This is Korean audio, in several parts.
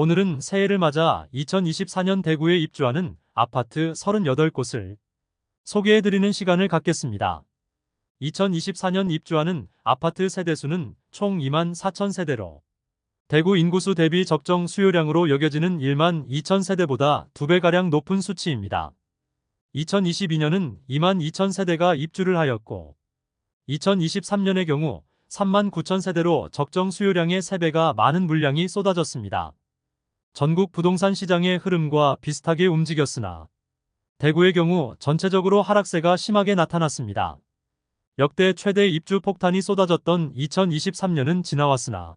오늘은 새해를 맞아 2024년 대구에 입주하는 아파트 38곳을 소개해드리는 시간을 갖겠습니다. 2024년 입주하는 아파트 세대수는 총 2만 4천 세대로 대구 인구수 대비 적정 수요량으로 여겨지는 1만 2천 세대보다 2배가량 높은 수치입니다. 2022년은 2만 2천 세대가 입주를 하였고 2023년의 경우 3만 9천 세대로 적정 수요량의 3배가 많은 물량이 쏟아졌습니다. 전국 부동산 시장의 흐름과 비슷하게 움직였으나 대구의 경우 전체적으로 하락세가 심하게 나타났습니다. 역대 최대 입주 폭탄이 쏟아졌던 2023년은 지나왔으나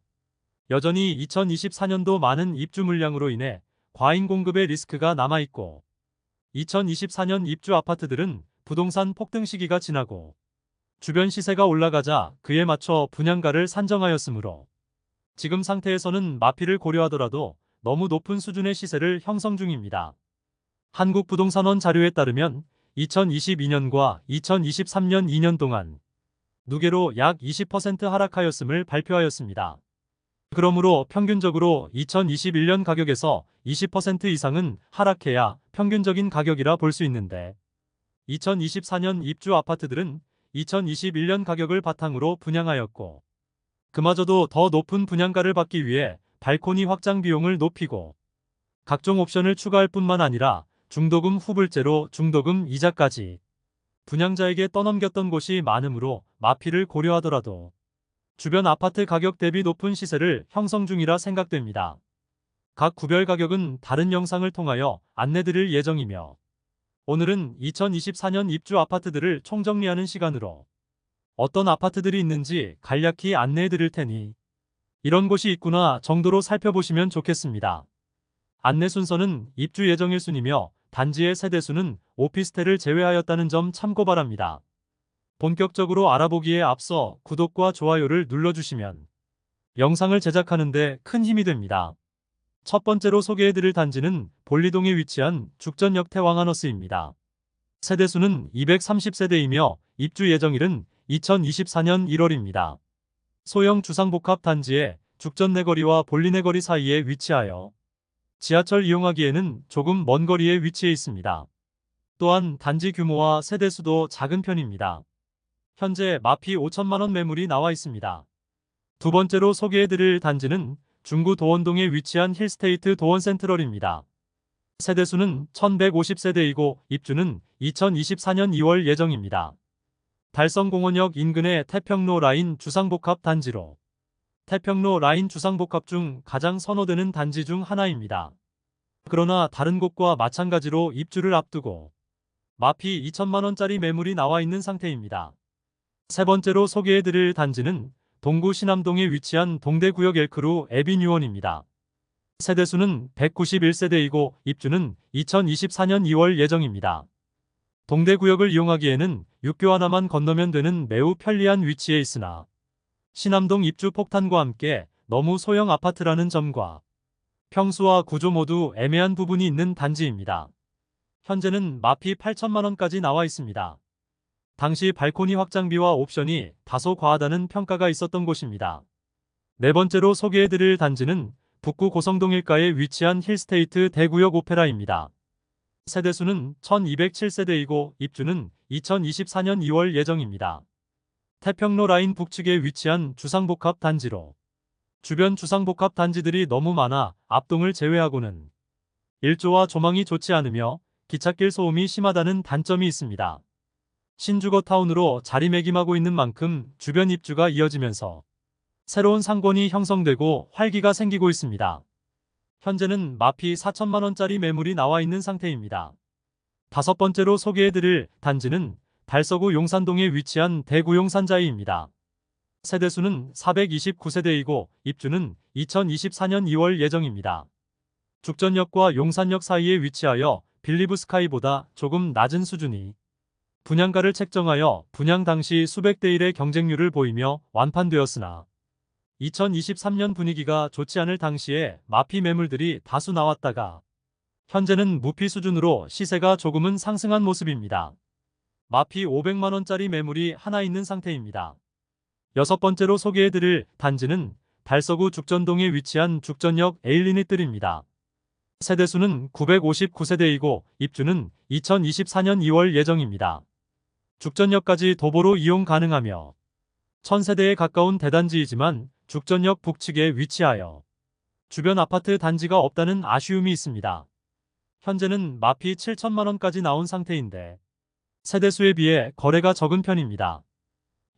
여전히 2024년도 많은 입주 물량으로 인해 과잉 공급의 리스크가 남아있고 2024년 입주 아파트들은 부동산 폭등 시기가 지나고 주변 시세가 올라가자 그에 맞춰 분양가를 산정하였으므로 지금 상태에서는 마피를 고려하더라도 너무 높은 수준의 시세를 형성 중입니다. 한국부동산원 자료에 따르면 2022년과 2023년 2년 동안 누계로 약 20% 하락하였음을 발표하였습니다. 그러므로 평균적으로 2021년 가격에서 20% 이상은 하락해야 평균적인 가격이라 볼 수 있는데 2024년 입주 아파트들은 2021년 가격을 바탕으로 분양하였고 그마저도 더 높은 분양가를 받기 위해 발코니 확장 비용을 높이고 각종 옵션을 추가할 뿐만 아니라 중도금 후불제로 중도금 이자까지 분양자에게 떠넘겼던 곳이 많으므로 마피를 고려하더라도 주변 아파트 가격 대비 높은 시세를 형성 중이라 생각됩니다. 각 구별 가격은 다른 영상을 통하여 안내드릴 예정이며 오늘은 2024년 입주 아파트들을 총정리하는 시간으로 어떤 아파트들이 있는지 간략히 안내해 드릴 테니 이런 곳이 있구나 정도로 살펴보시면 좋겠습니다. 안내 순서는 입주 예정 일순이며 단지의 세대수는 오피스텔을 제외하였다는 점 참고 바랍니다. 본격적으로 알아보기에 앞서 구독과 좋아요를 눌러주시면 영상을 제작하는데 큰 힘이 됩니다. 첫 번째로 소개해드릴 단지는 볼리동에 위치한 죽전역 태왕하너스입니다. 세대수는 230세대이며 입주 예정일은 2024년 1월입니다. 소형 주상복합 단지에 죽전 내거리와 볼리 내거리 사이에 위치하여 지하철 이용하기에는 조금 먼 거리에 위치해 있습니다. 또한 단지 규모와 세대수도 작은 편입니다. 현재 마피 5천만원 매물이 나와 있습니다. 두 번째로 소개해드릴 단지는 중구 도원동에 위치한 힐스테이트 도원센트럴입니다. 세대수는 1150세대이고 입주는 2024년 2월 예정입니다. 달성공원역 인근의 태평로 라인 주상복합 단지로 태평로 라인 주상복합 중 가장 선호되는 단지 중 하나입니다. 그러나 다른 곳과 마찬가지로 입주를 앞두고 마피 2천만원짜리 매물이 나와 있는 상태입니다. 세 번째로 소개해드릴 단지는 동구 신암동에 위치한 동대구역 엘크루 에비뉴원입니다. 세대수는 191세대이고 입주는 2024년 2월 예정입니다. 동대구역을 이용하기에는 육교 하나만 건너면 되는 매우 편리한 위치에 있으나 신암동 입주 폭탄과 함께 너무 소형 아파트라는 점과 평수와 구조 모두 애매한 부분이 있는 단지입니다. 현재는 마피 8천만원까지 나와 있습니다. 당시 발코니 확장비와 옵션이 다소 과하다는 평가가 있었던 곳입니다. 네 번째로 소개해드릴 단지는 북구 고성동 일가에 위치한 힐스테이트 대구역 오페라입니다. 세대수는 1207세대이고 입주는 2024년 2월 예정입니다. 태평로 라인 북측에 위치한 주상복합 단지로 주변 주상복합 단지들이 너무 많아 앞동을 제외하고는 일조와 조망이 좋지 않으며 기찻길 소음이 심하다는 단점이 있습니다. 신주거 타운으로 자리매김하고 있는 만큼 주변 입주가 이어지면서 새로운 상권이 형성되고 활기가 생기고 있습니다. 현재는 마피 4천만 원짜리 매물이 나와 있는 상태입니다. 다섯 번째로 소개해드릴 단지는 달서구 용산동에 위치한 대구 용산자이입니다. 세대수는 429세대이고 입주는 2024년 2월 예정입니다. 죽전역과 용산역 사이에 위치하여 빌리브 스카이보다 조금 낮은 수준이 분양가를 책정하여 분양 당시 수백 대 1의 경쟁률을 보이며 완판되었으나 2023년 분위기가 좋지 않을 당시에 마피 매물들이 다수 나왔다가 현재는 무피 수준으로 시세가 조금은 상승한 모습입니다. 마피 500만원짜리 매물이 하나 있는 상태입니다. 여섯 번째로 소개해드릴 단지는 달서구 죽전동에 위치한 죽전역 에일리닛들입니다. 세대수는 959세대이고 입주는 2024년 2월 예정입니다. 죽전역까지 도보로 이용 가능하며 1000세대에 가까운 대단지이지만 죽전역 북측에 위치하여 주변 아파트 단지가 없다는 아쉬움이 있습니다. 현재는 마피 7천만원까지 나온 상태인데 세대수에 비해 거래가 적은 편입니다.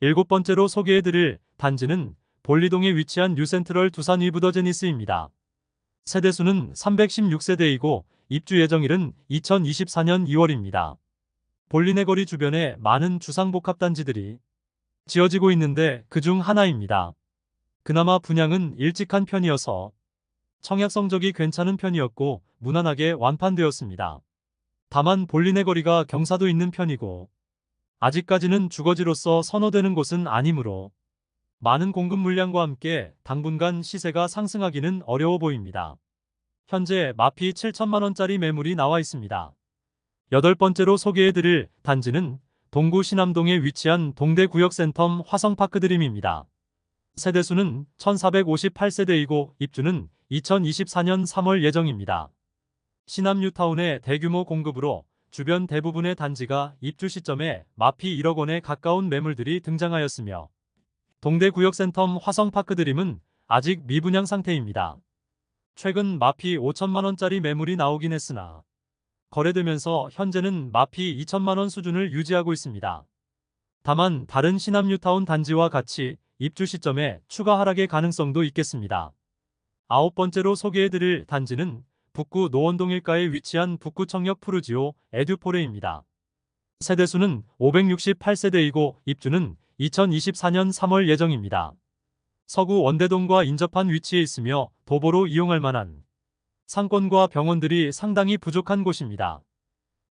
일곱 번째로 소개해드릴 단지는 볼리동에 위치한 뉴센트럴 두산 위브더제니스입니다. 세대수는 316세대이고 입주 예정일은 2024년 2월입니다. 볼리네 거리 주변에 많은 주상복합단지들이 지어지고 있는데 그 중 하나입니다. 그나마 분양은 일찍 한 편이어서 청약 성적이 괜찮은 편이었고 무난하게 완판되었습니다. 다만 볼리네 거리가 경사도 있는 편이고 아직까지는 주거지로서 선호되는 곳은 아니므로 많은 공급 물량과 함께 당분간 시세가 상승하기는 어려워 보입니다. 현재 마피 7천만원짜리 매물이 나와 있습니다. 여덟 번째로 소개해드릴 단지는 동구 신암동에 위치한 동대구역센텀 화성파크드림입니다. 세대수는 1458세대이고 입주는 2024년 3월 예정입니다. 신암 뉴타운의 대규모 공급으로 주변 대부분의 단지가 입주 시점에 마피 1억 원에 가까운 매물들이 등장하였으며 동대구역센텀 화성파크 드림은 아직 미분양 상태입니다. 최근 마피 5천만 원짜리 매물이 나오긴 했으나 거래되면서 현재는 마피 2천만 원 수준을 유지하고 있습니다. 다만 다른 신암 뉴타운 단지와 같이 입주 시점에 추가 하락의 가능성도 있겠습니다. 아홉 번째로 소개해드릴 단지는 북구 노원동 일가에 위치한 북구 청역 푸르지오 에듀포레입니다. 세대수는 568세대이고 입주는 2024년 3월 예정입니다. 서구 원대동과 인접한 위치에 있으며 도보로 이용할 만한 상권과 병원들이 상당히 부족한 곳입니다.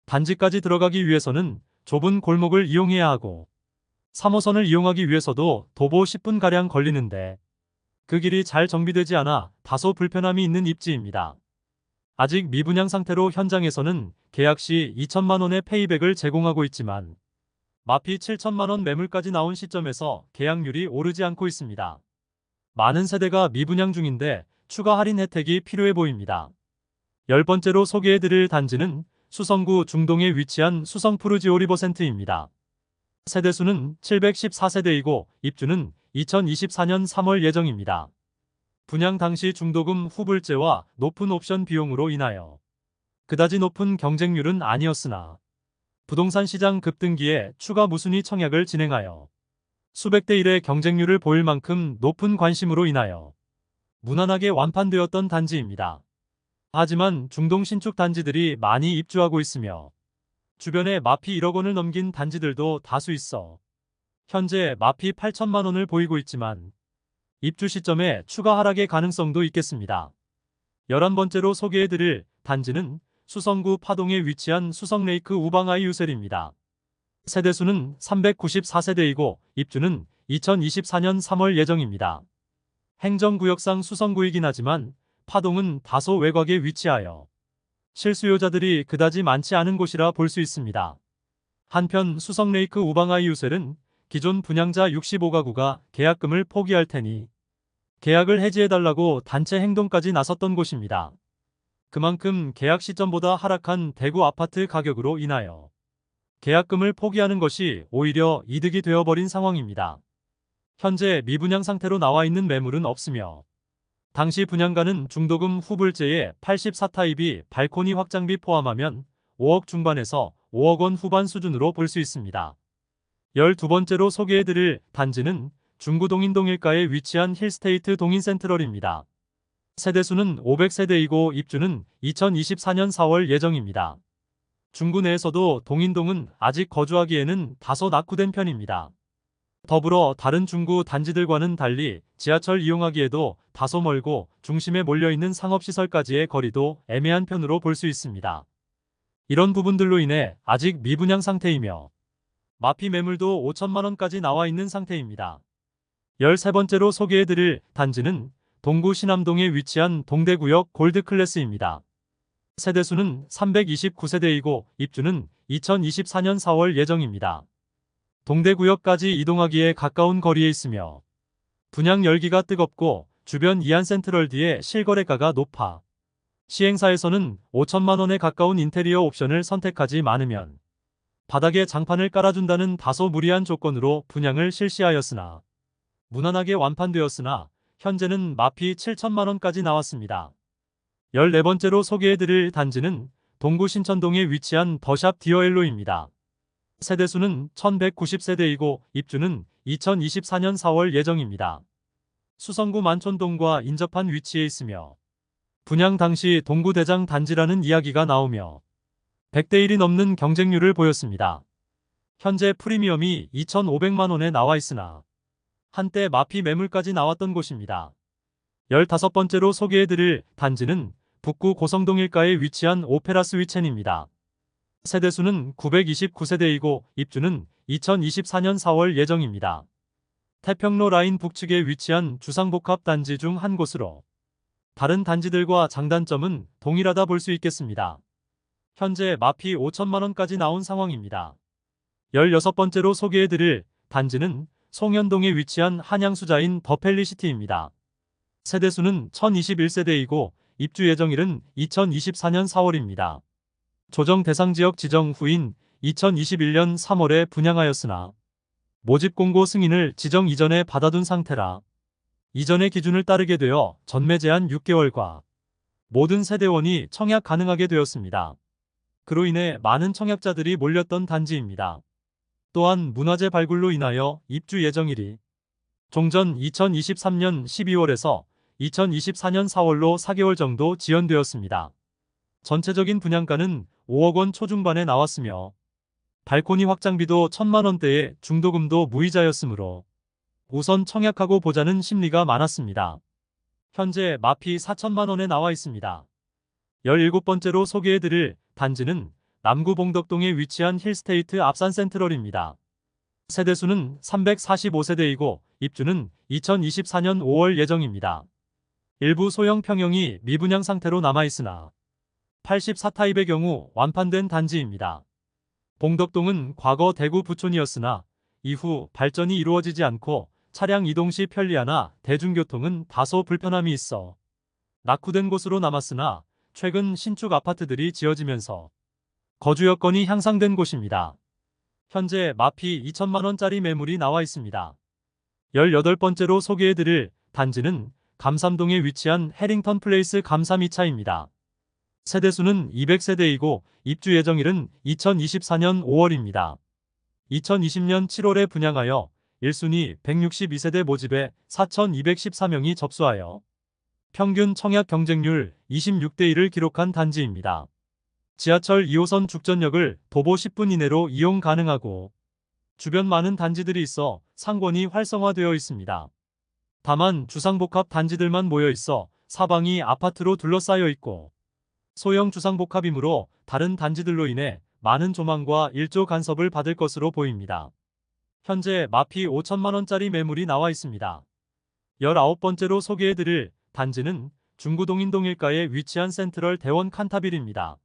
단지까지 들어가기 위해서는 좁은 골목을 이용해야 하고 3호선을 이용하기 위해서도 도보 10분가량 걸리는데 그 길이 잘 정비되지 않아 다소 불편함이 있는 입지입니다. 아직 미분양 상태로 현장에서는 계약 시 2천만 원의 페이백을 제공하고 있지만 마피 7천만 원 매물까지 나온 시점에서 계약률이 오르지 않고 있습니다. 많은 세대가 미분양 중인데 추가 할인 혜택이 필요해 보입니다. 열 번째로 소개해드릴 단지는 수성구 중동에 위치한 수성 푸르지오 리버센트입니다. 세대수는 714세대이고 입주는 2024년 3월 예정입니다. 분양 당시 중도금 후불제와 높은 옵션 비용으로 인하여 그다지 높은 경쟁률은 아니었으나 부동산 시장 급등기에 추가 무순위 청약을 진행하여 수백 대 1의 경쟁률을 보일 만큼 높은 관심으로 인하여 무난하게 완판되었던 단지입니다. 하지만 중동 신축 단지들이 많이 입주하고 있으며 주변에 마피 1억 원을 넘긴 단지들도 다수 있어 현재 마피 8천만 원을 보이고 있지만 입주 시점에 추가 하락의 가능성도 있겠습니다. 11번째로 소개해드릴 단지는 수성구 파동에 위치한 수성레이크 우방아이 유셀입니다. 세대수는 394세대이고 입주는 2024년 3월 예정입니다. 행정구역상 수성구이긴 하지만 파동은 다소 외곽에 위치하여 실수요자들이 그다지 많지 않은 곳이라 볼 수 있습니다. 한편 수성레이크 우방아이 유셀은 기존 분양자 65가구가 계약금을 포기할 테니 계약을 해지해달라고 단체 행동까지 나섰던 곳입니다. 그만큼 계약 시점보다 하락한 대구 아파트 가격으로 인하여 계약금을 포기하는 것이 오히려 이득이 되어버린 상황입니다. 현재 미분양 상태로 나와 있는 매물은 없으며 당시 분양가는 중도금 후불제의 84타입이 발코니 확장비 포함하면 5억 중반에서 5억 원 후반 수준으로 볼 수 있습니다. 12번째로 소개해드릴 단지는 중구 동인동 일가에 위치한 힐스테이트 동인센트럴입니다. 세대수는 500세대이고 입주는 2024년 4월 예정입니다. 중구 내에서도 동인동은 아직 거주하기에는 다소 낙후된 편입니다. 더불어 다른 중구 단지들과는 달리 지하철 이용하기에도 다소 멀고 중심에 몰려있는 상업시설까지의 거리도 애매한 편으로 볼 수 있습니다. 이런 부분들로 인해 아직 미분양 상태이며 마피 매물도 5천만원까지 나와 있는 상태입니다. 13번째로 소개해드릴 단지는 동구 신암동에 위치한 동대구역 골드클래스입니다. 세대수는 329세대이고 입주는 2024년 4월 예정입니다. 동대구역까지 이동하기에 가까운 거리에 있으며 분양 열기가 뜨겁고 주변 이안센트럴드의 실거래가가 높아 시행사에서는 5천만 원에 가까운 인테리어 옵션을 선택하지 않으면 바닥에 장판을 깔아준다는 다소 무리한 조건으로 분양을 실시하였으나 무난하게 완판되었으나 현재는 마피 7천만 원까지 나왔습니다. 14번째로 소개해드릴 단지는 동구 신천동에 위치한 더샵 디어엘로입니다. 세대수는 1190세대이고 입주는 2024년 4월 예정입니다. 수성구 만촌동과 인접한 위치에 있으며 분양 당시 동구 대장 단지라는 이야기가 나오며 100대 1이 넘는 경쟁률을 보였습니다. 현재 프리미엄이 2,500만 원에 나와 있으나 한때 마피 매물까지 나왔던 곳입니다. 15번째로 소개해드릴 단지는 북구 고성동 일가에 위치한 오페라 스위첸입니다. 세대수는 929세대이고 입주는 2024년 4월 예정입니다. 태평로 라인 북측에 위치한 주상복합 단지 중 한 곳으로 다른 단지들과 장단점은 동일하다 볼 수 있겠습니다. 현재 마피 5천만원까지 나온 상황입니다. 16번째로 소개해드릴 단지는 송현동에 위치한 한양수자인 더펠리시티입니다. 세대수는 1021세대이고 입주 예정일은 2024년 4월입니다. 조정 대상 지역 지정 후인 2021년 3월에 분양하였으나 모집 공고 승인을 지정 이전에 받아둔 상태라 이전의 기준을 따르게 되어 전매 제한 6개월과 모든 세대원이 청약 가능하게 되었습니다. 그로 인해 많은 청약자들이 몰렸던 단지입니다. 또한 문화재 발굴로 인하여 입주 예정일이 종전 2023년 12월에서 2024년 4월로 4개월 정도 지연되었습니다. 전체적인 분양가는 5억 원 초중반에 나왔으며 발코니 확장비도 1천만 원대에 중도금도 무이자였으므로 우선 청약하고 보자는 심리가 많았습니다. 현재 마피 4천만 원에 나와 있습니다. 17번째로 소개해드릴 단지는 남구 봉덕동에 위치한 힐스테이트 앞산 센트럴입니다. 세대수는 345세대이고 입주는 2024년 5월 예정입니다. 일부 소형 평형이 미분양 상태로 남아있으나 84타입의 경우 완판된 단지입니다. 봉덕동은 과거 대구 부촌이었으나 이후 발전이 이루어지지 않고 차량 이동 시 편리하나 대중교통은 다소 불편함이 있어 낙후된 곳으로 남았으나 최근 신축 아파트들이 지어지면서 거주 여건이 향상된 곳입니다. 현재 마피 2천만 원짜리 매물이 나와 있습니다. 18번째로 소개해드릴 단지는 감삼동에 위치한 해링턴 플레이스 감삼 2차입니다. 세대수는 200세대이고 입주 예정일은 2024년 5월입니다. 2020년 7월에 분양하여 1순위 162세대 모집에 4,214명이 접수하여 평균 청약 경쟁률 26대 1을 기록한 단지입니다. 지하철 2호선 죽전역을 도보 10분 이내로 이용 가능하고 주변 많은 단지들이 있어 상권이 활성화되어 있습니다. 다만 주상복합 단지들만 모여 있어 사방이 아파트로 둘러싸여 있고 소형 주상복합이므로 다른 단지들로 인해 많은 조망과 일조 간섭을 받을 것으로 보입니다. 현재 마피 5천만원짜리 매물이 나와 있습니다. 19번째로 소개해드릴 단지는 중구동 인동 일가에 위치한 센트럴 대원 칸타빌입니다.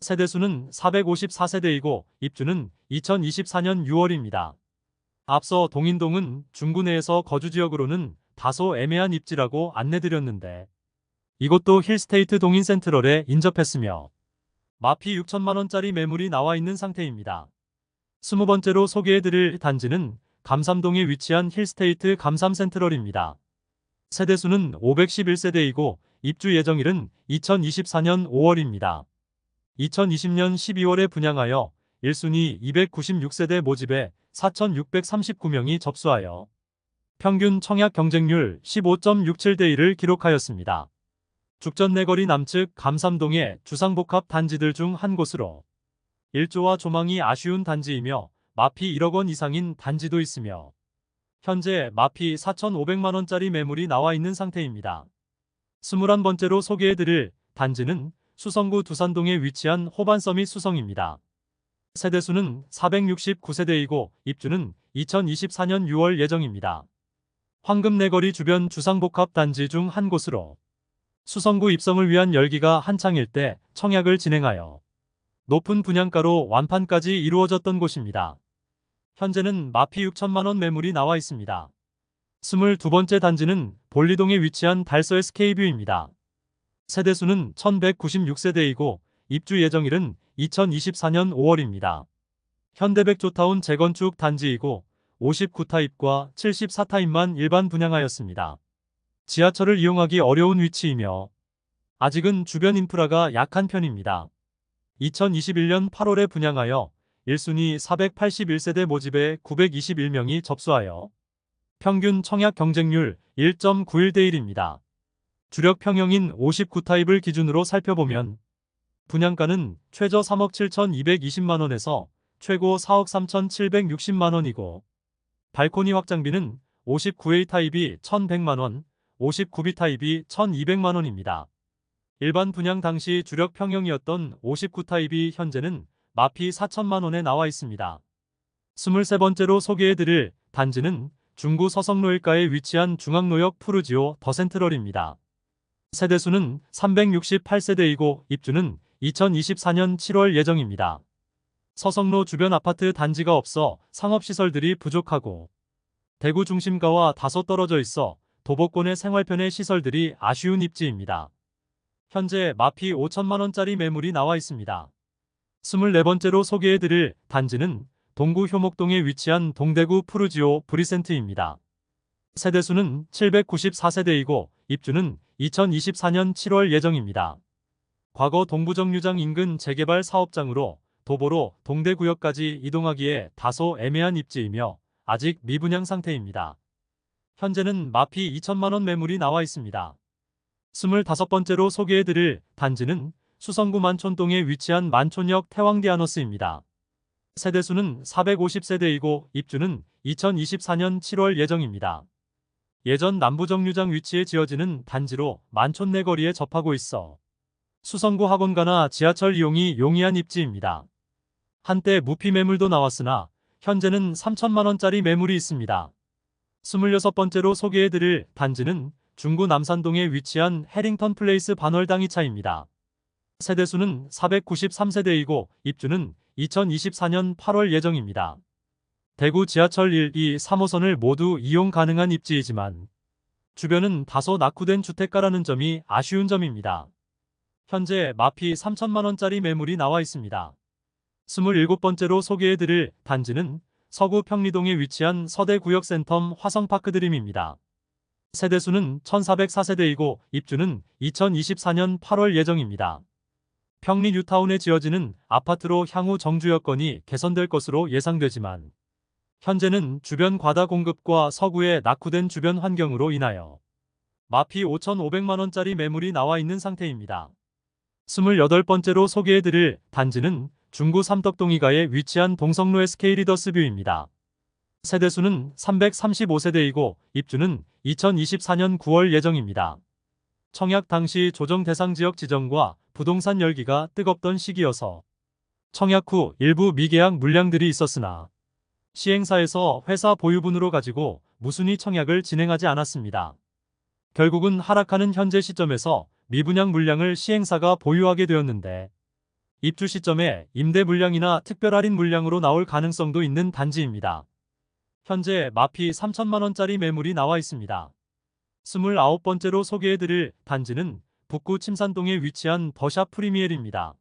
세대수는 454세대이고 입주는 2024년 6월입니다. 앞서 동인동은 중구 내에서 거주지역으로는 다소 애매한 입지라고 안내드렸는데 이곳도 힐스테이트 동인 센트럴에 인접했으며 마피 6천만원짜리 매물이 나와 있는 상태입니다. 20번째로 소개해드릴 단지는 감삼동에 위치한 힐스테이트 감삼 센트럴입니다. 세대수는 511세대이고 입주 예정일은 2024년 5월입니다. 2020년 12월에 분양하여 1순위 296세대 모집에 4,639명이 접수하여 평균 청약 경쟁률 15.67대 1을 기록하였습니다. 죽전 내거리 남측 감삼동의 주상복합 단지들 중 한 곳으로 일조와 조망이 아쉬운 단지이며 마피 1억 원 이상인 단지도 있으며 현재 마피 4,500만원짜리 매물이 나와 있는 상태입니다. 21번째로 소개해드릴 단지는 수성구 두산동에 위치한 호반서밋 수성입니다. 세대수는 469세대이고 입주는 2024년 6월 예정입니다. 황금내거리 주변 주상복합 단지 중 한 곳으로 수성구 입성을 위한 열기가 한창일 때 청약을 진행하여 높은 분양가로 완판까지 이루어졌던 곳입니다. 현재는 마피 6천만원 매물이 나와 있습니다. 22번째 단지는 볼리동에 위치한 달서 SK뷰입니다. 세대수는 1196세대이고 입주 예정일은 2024년 5월입니다. 현대백조타운 재건축 단지이고 59타입과 74타입만 일반 분양하였습니다. 지하철을 이용하기 어려운 위치이며 아직은 주변 인프라가 약한 편입니다. 2021년 8월에 분양하여 1순위 481세대 모집에 921명이 접수하여 평균 청약 경쟁률 1.91대 1입니다. 주력 평형인 59타입을 기준으로 살펴보면 분양가는 최저 3억 7,220만원에서 최고 4억 3,760만원이고 발코니 확장비는 59A 타입이 1,100만원, 59B 타입이 1,200만원입니다. 일반 분양 당시 주력 평형이었던 59 타입이 현재는 마피 4천만원에 나와 있습니다. 23번째로 소개해드릴 단지는 중구 서성로 일가에 위치한 중앙노역 푸르지오 더 센트럴입니다. 세대수는 368세대이고 입주는 2024년 7월 예정입니다. 서성로 주변 아파트 단지가 없어 상업시설들이 부족하고 대구 중심가와 다소 떨어져 있어 도보권의 생활편의 시설들이 아쉬운 입지입니다. 현재 마피 5천만원짜리 매물이 나와 있습니다. 24번째로 소개해드릴 단지는 동구 효목동에 위치한 동대구 푸르지오 브리센트입니다. 세대수는 794세대이고 입주는 2024년 7월 예정입니다. 과거 동부정류장 인근 재개발 사업장으로 도보로 동대구역까지 이동하기에 다소 애매한 입지이며 아직 미분양 상태입니다. 현재는 마피 2천만원 매물이 나와 있습니다. 25번째로 소개해드릴 단지는 수성구 만촌동에 위치한 만촌역 태왕디아너스입니다. 세대수는 450세대이고 입주는 2024년 7월 예정입니다. 예전 남부정류장 위치에 지어지는 단지로 만촌 내 거리에 접하고 있어 수성구 학원가나 지하철 이용이 용이한 입지입니다. 한때 무피 매물도 나왔으나 현재는 3천만원짜리 매물이 있습니다. 26번째로 소개해드릴 단지는 중구 남산동에 위치한 해링턴 플레이스 반월당이 차입니다. 세대수는 493세대이고 입주는 2024년 8월 예정입니다. 대구 지하철 1, 2, 3호선을 모두 이용 가능한 입지이지만 주변은 다소 낙후된 주택가라는 점이 아쉬운 점입니다. 현재 마피 3천만원짜리 매물이 나와 있습니다. 27번째로 소개해드릴 단지는 서구 평리동에 위치한 서대구역센텀 화성파크 드림입니다. 세대수는 1404세대이고 입주는 2024년 8월 예정입니다. 평리 뉴타운에 지어지는 아파트로 향후 정주 여건이 개선될 것으로 예상되지만 현재는 주변 과다 공급과 서구의 낙후된 주변 환경으로 인하여 마피 5,500만원짜리 매물이 나와 있는 상태입니다. 28번째로 소개해드릴 단지는 중구 삼덕동이가에 위치한 동성로 SK 리더스 뷰입니다. 세대수는 335세대이고 입주는 2024년 9월 예정입니다. 청약 당시 조정 대상 지역 지정과 부동산 열기가 뜨겁던 시기여서 청약 후 일부 미계약 물량들이 있었으나 시행사에서 회사 보유분으로 가지고 무순위 청약을 진행하지 않았습니다. 결국은 하락하는 현재 시점에서 미분양 물량을 시행사가 보유하게 되었는데 입주 시점에 임대 물량이나 특별 할인 물량으로 나올 가능성도 있는 단지입니다. 현재 마피 3천만원짜리 매물이 나와 있습니다. 29번째로 소개해드릴 단지는 북구 침산동에 위치한 더샵 프리미엘입니다.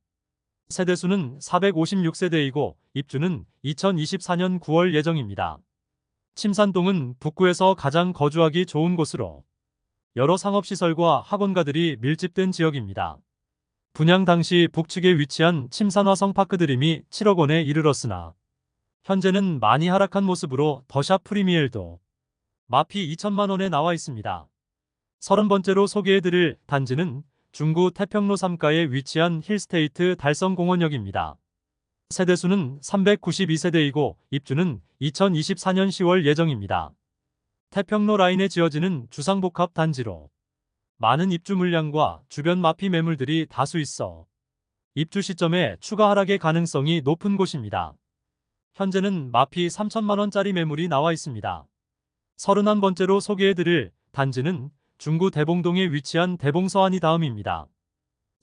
세대수는 456세대이고 입주는 2024년 9월 예정입니다. 침산동은 북구에서 가장 거주하기 좋은 곳으로 여러 상업시설과 학원가들이 밀집된 지역입니다. 분양 당시 북측에 위치한 침산화성 파크드림이 7억 원에 이르렀으나 현재는 많이 하락한 모습으로 더샵 프리미엘도 마피 2천만 원에 나와 있습니다. 30번째로 소개해드릴 단지는 중구 태평로 3가에 위치한 힐스테이트 달성공원역입니다. 세대수는 392세대이고 입주는 2024년 10월 예정입니다. 태평로 라인에 지어지는 주상복합 단지로 많은 입주 물량과 주변 마피 매물들이 다수 있어 입주 시점에 추가 하락의 가능성이 높은 곳입니다. 현재는 마피 3천만원짜리 매물이 나와 있습니다. 31번째로 소개해드릴 단지는 중구 대봉동에 위치한 대봉서안이 다음입니다.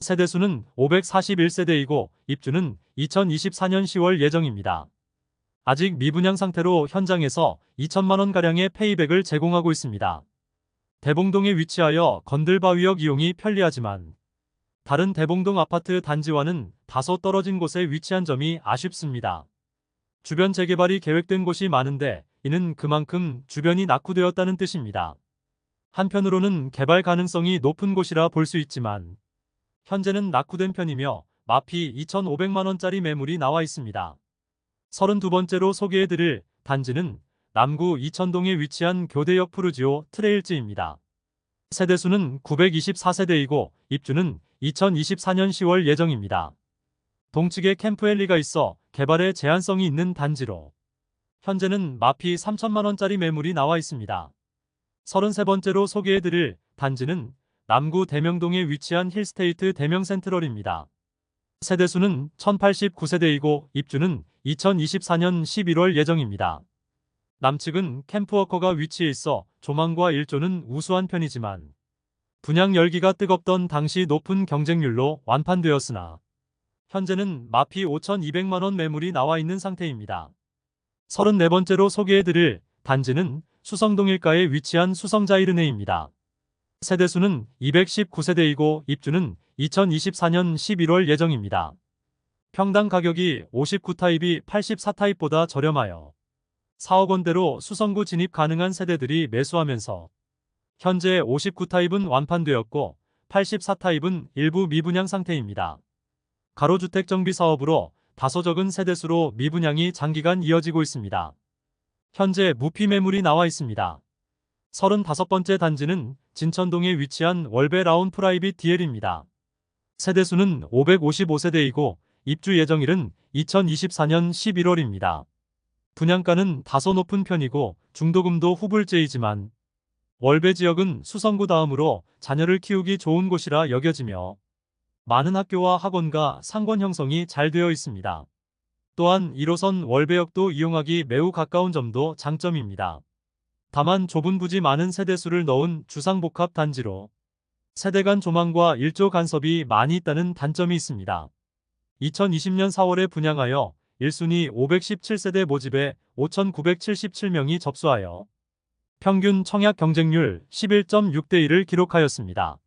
세대수는 541세대이고 입주는 2024년 10월 예정입니다. 아직 미분양 상태로 현장에서 2천만 원가량의 페이백을 제공하고 있습니다. 대봉동에 위치하여 건들바위역 이용이 편리하지만 다른 대봉동 아파트 단지와는 다소 떨어진 곳에 위치한 점이 아쉽습니다. 주변 재개발이 계획된 곳이 많은데 이는 그만큼 주변이 낙후되었다는 뜻입니다. 한편으로는 개발 가능성이 높은 곳이라 볼 수 있지만 현재는 낙후된 편이며 마피 2,500만원짜리 매물이 나와 있습니다. 32번째로 소개해드릴 단지는 남구 이천동에 위치한 교대역 푸르지오 트레일즈입니다. 세대수는 924세대이고 입주는 2024년 10월 예정입니다. 동측에 캠프엘리가 있어 개발에 제한성이 있는 단지로 현재는 마피 3천만원짜리 매물이 나와 있습니다. 33번째로 소개해드릴 단지는 남구 대명동에 위치한 힐스테이트 대명센트럴입니다. 세대수는 1089세대이고 입주는 2024년 11월 예정입니다. 남측은 캠프워커가 위치해 있어 조망과 일조는 우수한 편이지만 분양 열기가 뜨겁던 당시 높은 경쟁률로 완판되었으나 현재는 마피 5,200만원 매물이 나와 있는 상태입니다. 34번째로 소개해드릴 단지는 수성동 일가에 위치한 수성자이르네입니다. 세대수는 219세대이고 입주는 2024년 11월 예정입니다. 평당 가격이 59타입이 84타입보다 저렴하여 4억 원대로 수성구 진입 가능한 세대들이 매수하면서 현재 59타입은 완판되었고 84타입은 일부 미분양 상태입니다. 가로주택 정비 사업으로 다소 적은 세대수로 미분양이 장기간 이어지고 있습니다. 현재 무피 매물이 나와 있습니다. 35번째 단지는 진천동에 위치한 월베 라운 프라이빗 DL입니다. 세대수는 555세대이고 입주 예정일은 2024년 11월입니다. 분양가는 다소 높은 편이고 중도금도 후불제이지만 월배 지역은 수성구 다음으로 자녀를 키우기 좋은 곳이라 여겨지며 많은 학교와 학원과 상권 형성이 잘 되어 있습니다. 또한 1호선 월배역도 이용하기 매우 가까운 점도 장점입니다. 다만 좁은 부지 많은 세대수를 넣은 주상복합 단지로 세대 간 조망과 일조 간섭이 많이 있다는 단점이 있습니다. 2020년 4월에 분양하여 1순위 517세대 모집에 5,977명이 접수하여 평균 청약 경쟁률 11.6대 1을 기록하였습니다.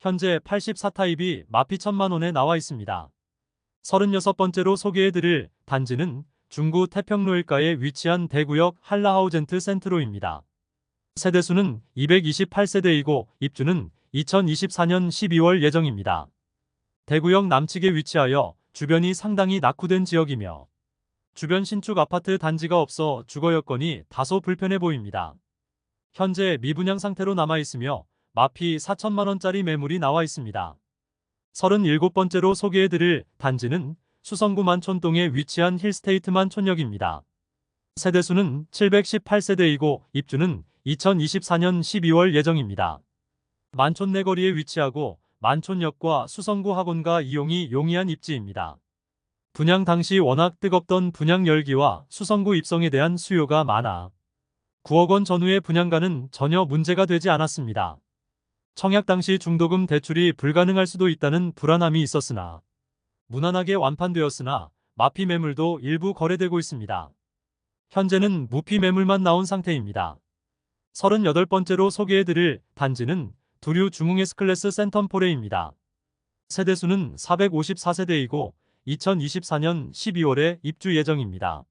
현재 84타입이 마피 천만 원에 나와 있습니다. 36번째로 소개해드릴 단지는 중구 태평로일가에 위치한 대구역 한라하우젠트 센트로입니다. 세대수는 228세대이고 입주는 2024년 12월 예정입니다. 대구역 남측에 위치하여 주변이 상당히 낙후된 지역이며 주변 신축 아파트 단지가 없어 주거 여건이 다소 불편해 보입니다. 현재 미분양 상태로 남아 있으며 마피 4천만원짜리 매물이 나와 있습니다. 37번째로 소개해드릴 단지는 수성구 만촌동에 위치한 힐스테이트 만촌역입니다. 세대수는 718세대이고 입주는 2024년 12월 예정입니다. 만촌 내거리에 위치하고 만촌역과 수성구 학원가 이용이 용이한 입지입니다. 분양 당시 워낙 뜨겁던 분양 열기와 수성구 입성에 대한 수요가 많아 9억 원 전후의 분양가는 전혀 문제가 되지 않았습니다. 청약 당시 중도금 대출이 불가능할 수도 있다는 불안함이 있었으나 무난하게 완판되었으나 마피 매물도 일부 거래되고 있습니다. 현재는 무피 매물만 나온 상태입니다. 38번째로 소개해드릴 단지는 두류 중흥 S클래스 센텀포레입니다. 세대수는 454세대이고 2024년 12월에 입주 예정입니다.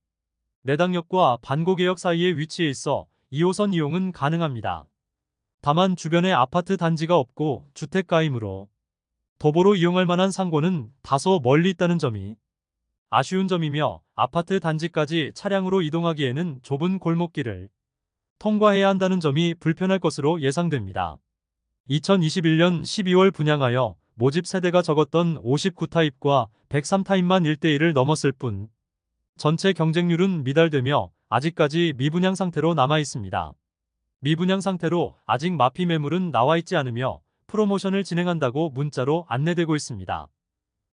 내당역과 반고개역 사이에 위치해 있어 2호선 이용은 가능합니다. 다만 주변에 아파트 단지가 없고 주택가이므로 도보로 이용할 만한 상고는 다소 멀리 있다는 점이 아쉬운 점이며 아파트 단지까지 차량으로 이동하기에는 좁은 골목길을 통과해야 한다는 점이 불편할 것으로 예상됩니다. 2021년 12월 분양하여 모집 세대가 적었던 59타입과 103타입만 1대1을 넘었을 뿐 전체 경쟁률은 미달되며 아직까지 미분양 상태로 남아 있습니다. 미분양 상태로 아직 마피 매물은 나와 있지 않으며 프로모션을 진행한다고 문자로 안내되고 있습니다.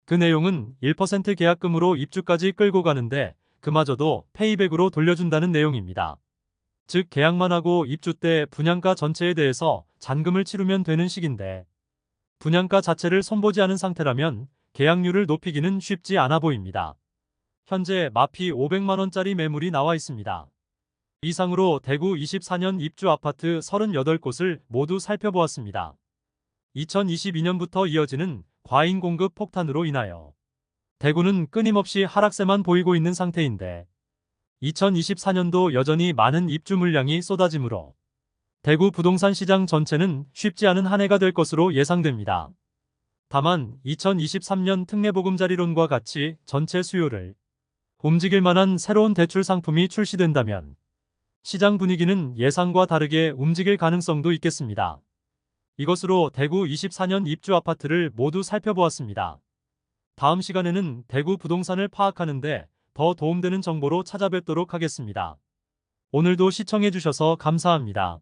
그 내용은 1% 계약금으로 입주까지 끌고 가는데 그마저도 페이백으로 돌려준다는 내용입니다. 즉 계약만 하고 입주 때 분양가 전체에 대해서 잔금을 치르면 되는 식인데 분양가 자체를 손보지 않은 상태라면 계약률을 높이기는 쉽지 않아 보입니다. 현재 마피 500만원짜리 매물이 나와 있습니다. 이상으로 대구 24년 입주 아파트 38곳을 모두 살펴보았습니다. 2022년부터 이어지는 과잉 공급 폭탄으로 인하여 대구는 끊임없이 하락세만 보이고 있는 상태인데 2024년도 여전히 많은 입주 물량이 쏟아지므로 대구 부동산 시장 전체는 쉽지 않은 한 해가 될 것으로 예상됩니다. 다만 2023년 특례보금자리론과 같이 전체 수요를 움직일 만한 새로운 대출 상품이 출시된다면 시장 분위기는 예상과 다르게 움직일 가능성도 있겠습니다. 이것으로 대구 24년 입주 아파트를 모두 살펴보았습니다. 다음 시간에는 대구 부동산을 파악하는데 더 도움되는 정보로 찾아뵙도록 하겠습니다. 오늘도 시청해주셔서 감사합니다.